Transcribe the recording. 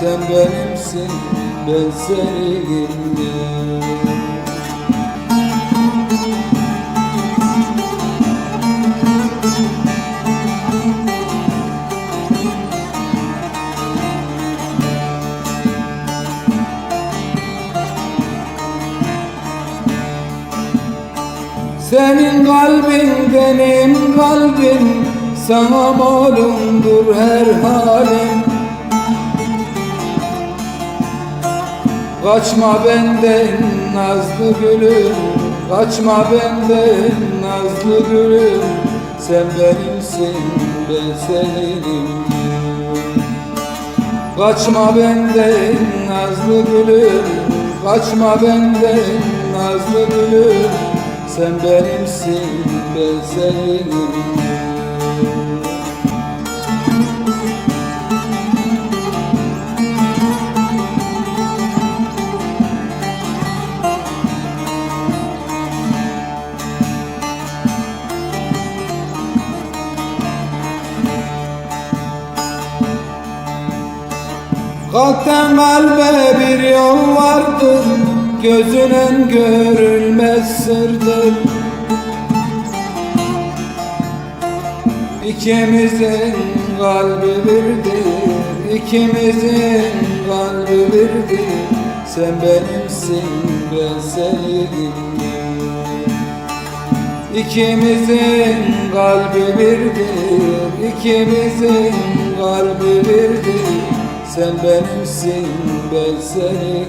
Sen benimsin ben senin Senin kalbin benim kalbim Sana malumdur her halim Kaçma benden nazlı gülüm Kaçma benden nazlı gülüm. Sen benimsin ben seninim Kaçma benden nazlı gülüm Kaçma benden nazlı gülüm. Sen benimsin ben seninim Kalpten kalbe bir yol vardır. Gözünen görülmez sırdır. İkimizin kalbi birdir. İkimizin kalbi birdir. Sen benimsin ben senin İkimizin kalbi birdir. İkimizin kalbi birdir Sen benimsin ben senin